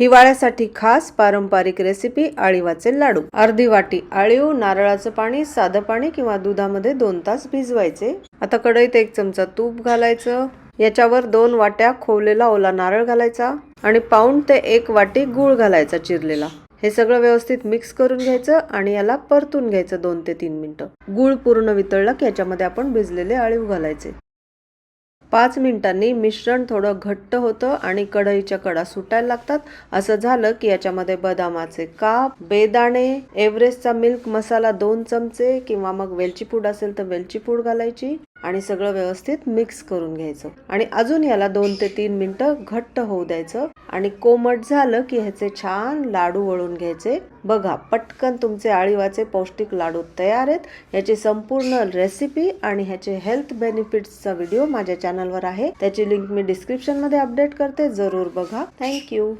हिवाळ्यासाठी खास पारंपरिक रेसिपी आळीवाचे लाडू. अर्धी वाटी आळीव नारळाचं पाणी साधं पाणी किंवा दुधामध्ये दोन तास भिजवायचे. आता कढईत एक चमचा तूप घालायचं. याच्यावर दोन वाट्या खोवलेला ओला नारळ घालायचा आणि पाऊंड ते एक वाटी गूळ घालायचा चिरलेला. हे सगळं व्यवस्थित मिक्स करून घ्यायचं आणि याला परतून घ्यायचं दोन ते तीन मिनिटं. गूळ पूर्ण वितळलं की याच्यामध्ये आपण भिजलेले आळीव घालायचे. पाच मिनिटांनी मिश्रण थोडं घट्ट होतं आणि कढईच्या कडा सुटायला लागतात. असं झालं की याच्यामध्ये बदामाचे काप बेदाणे एव्हरेस्टचा मिल्क मसाला दोन चमचे किंवा मग वेलची पूड असेल तर वेलची पूड घालायची. आणि सगळं व्यवस्थित मिक्स करून घ्यायचं. आणि अजून याला दोन ते तीन मिनटं घट्ट होऊ द्यायचं. आणि कोमट झालं की ह्याचे छान लाडू वळून घ्यायचे. बघा पटकन तुमचे आळीवाचे पौष्टिक लाडू तयार आहेत. याची संपूर्ण रेसिपी आणि ह्याचे हेल्थ बेनिफिट्सचा व्हिडिओ माझ्या चॅनलवर आहे. त्याची लिंक मी डिस्क्रिप्शनमध्ये अपडेट करते. जरूर बघा. थँक्यू